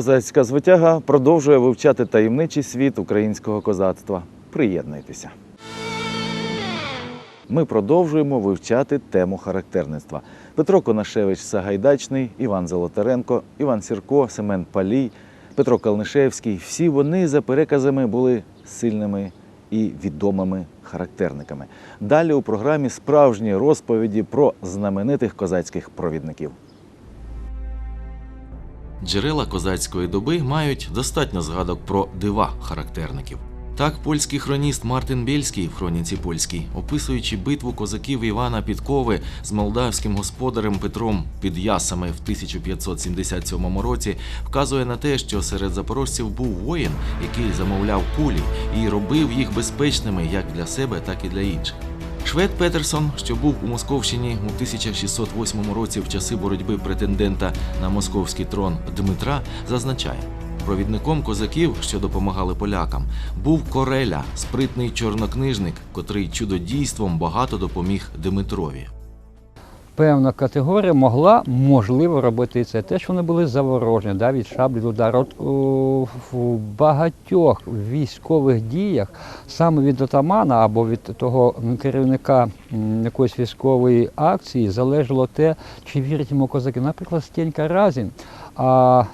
Козацька звитяга продовжує вивчати таємничий світ українського козацтва. Приєднуйтеся. Ми продовжуємо вивчати тему характерництва. Петро Конашевич Сагайдачний, Іван Золотаренко, Іван Сірко, Семен Палій, Петро Калнишевський. Всі вони за переказами були сильними і відомими характерниками. Далі у програмі справжні розповіді про знаменитих козацьких провідників. Джерела козацької доби мають достатньо згадок про дива характерників. Так, польський хроніст Мартин Бєльський в хроніці польській, описуючи битву козаків Івана Підкови з молдавським господарем Петром під Ясами в 1577 році, вказує на те, що серед запорожців був воїн, який замовляв кулі і робив їх безпечними як для себе, так і для інших. Швед Петерсон, що був у Московщині у 1608 році в часи боротьби претендента на московський трон Дмитра, зазначає. Провідником козаків, що допомагали полякам, був Кореля, спритний чорнокнижник, котрий чудодійством багато допоміг Дмитрові. Певна категорія могла можливо робити це. Те, що вони були заворожені да, від шаблі до удару. От, о, в багатьох військових діях саме від отамана або від того керівника якоїсь військової акції залежало те, чи вірять йому козаки. Наприклад, Стенька Разін. А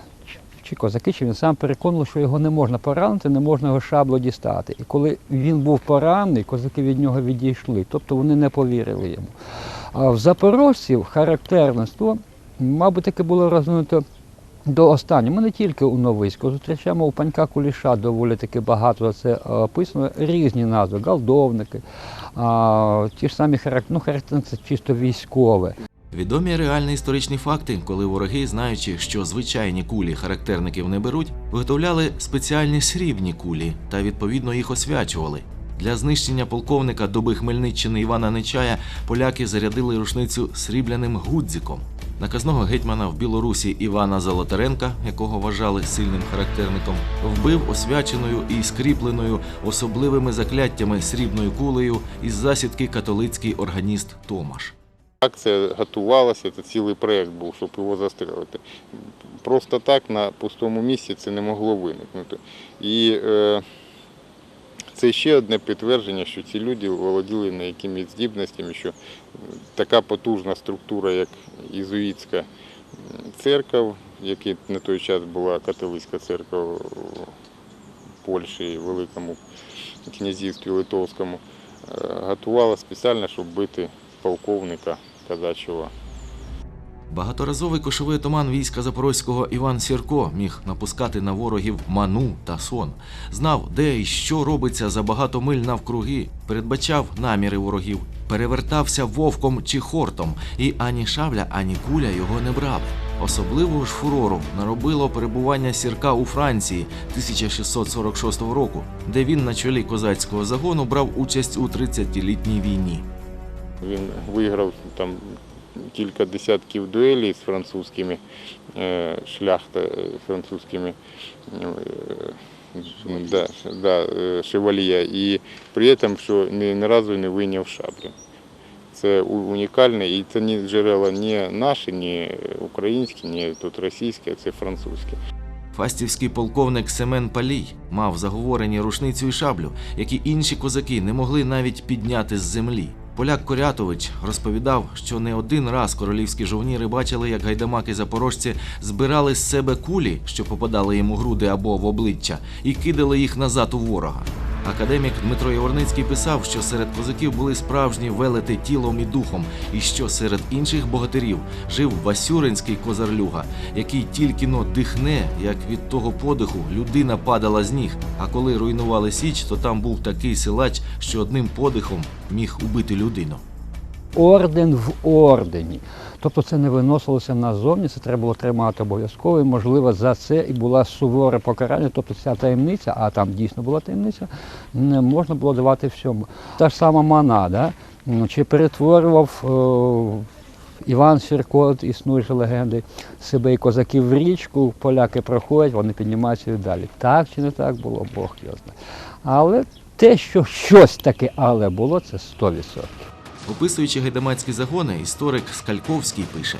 чи козаки, чи він сам переконував, що його не можна поранити, не можна його шабло дістати. І коли він був поранений, козаки від нього відійшли, тобто вони не повірили йому. А в запорожців характерництво, мабуть, таке було розвинуто до останнього. Ми не тільки у Новиську зустрічаємо у панька Куліша доволі таки багато це е, описано. Різні назви, галдовники, а, ті ж самі ну, характерництво чисто військове. Відомі реальні історичні факти, коли вороги, знаючи, що звичайні кулі характерників не беруть, виготовляли спеціальні срібні кулі та відповідно їх освячували. Для знищення полковника доби Хмельниччини Івана Нечая поляки зарядили рушницю срібляним гудзиком. Наказного гетьмана в Білорусі Івана Золотаренка, якого вважали сильним характерником, вбив освяченою і скріпленою особливими закляттями срібною кулею із засідки католицький органіст Томаш. Акція готувалася, це цілий проєкт був, щоб його застрелити. Просто так на пустому місці це не могло виникнути. І е, це ще одне підтвердження, що ці люди володіли на якимись здібностями, що така потужна структура, як єзуїтська церква, яка на той час була католицька церква в Польщі Великому князівстві Литовському, е, готувала спеціально, щоб бити полковника казачого. Багаторазовий кошовий отаман війська Запорозького Іван Сірко міг напускати на ворогів ману та сон, знав, де і що робиться за багато миль навкруги, передбачав наміри ворогів, перевертався вовком чи хортом, і ані шабля, ані куля його не брали. Особливого ж фурору наробило перебування сірка у Франції 1646 року, де він на чолі козацького загону брав участь у 30-літній війні. Він виграв там кілька десятків дуелей з французькими е, шляхта е, французькими е, да, да, шевальє, і при цьому, що ні, ні разу не вийняв шаблю. Це унікальне, і це не джерела не наші, не українські, не тут російські, це французькі. Фастівський полковник Семен Палій мав заговорені рушницю і шаблю, які інші козаки не могли навіть підняти з землі. Поляк Корятович розповідав, що не один раз королівські жовніри бачили, як гайдамаки запорожці збирали з себе кулі, що попадали йому груди або в обличчя, і кидали їх назад у ворога. Академік Дмитро Яворницький писав, що серед козаків були справжні велети тілом і духом, і що серед інших богатирів жив Васюринський козарлюга, який тільки но дихне, як від того подиху людина падала з ніг. А коли руйнували січ, то там був такий силач, що одним подихом міг убити людину. орден в ордені. Тобто це не виносилося назовні, це треба було тримати обов'язково. І, можливо, за це і була суворе покарання. Тобто ця таємниця, а там дійсно була таємниця, не можна було давати всьому. Та ж сама мана, да? Чи перетворював е, Іван Сірко, от існують же легенди, себе і козаків в річку, поляки проходять, вони піднімаються і далі. Так чи не так було, Бог його знає. Але те, що щось таке але було, це 100%. Описуючи гайдамацькі загони, історик Скальковський пише: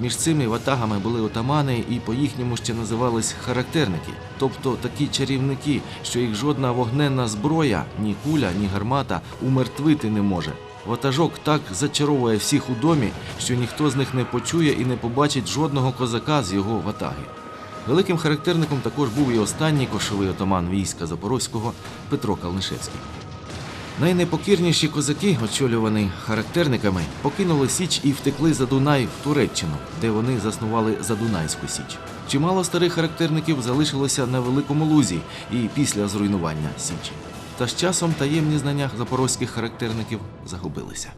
Між цими ватагами були отамани і по-їхньому ще називались характерники, тобто такі чарівники, що їх жодна вогненна зброя, ні куля, ні гармата умертвити не може. Ватажок так зачаровує всіх у домі, що ніхто з них не почує і не побачить жодного козака з його ватаги. Великим характерником також був і останній кошовий отаман війська Запорозького Петро Калнишевський. Найнепокірніші козаки, очолювані характерниками, покинули Січ і втекли за Дунай в Туреччину, де вони заснували Задунайську Січ. Чимало старих характерників залишилося на Великому Лузі і після зруйнування Січі. Та з часом таємні знання запорозьких характерників загубилися.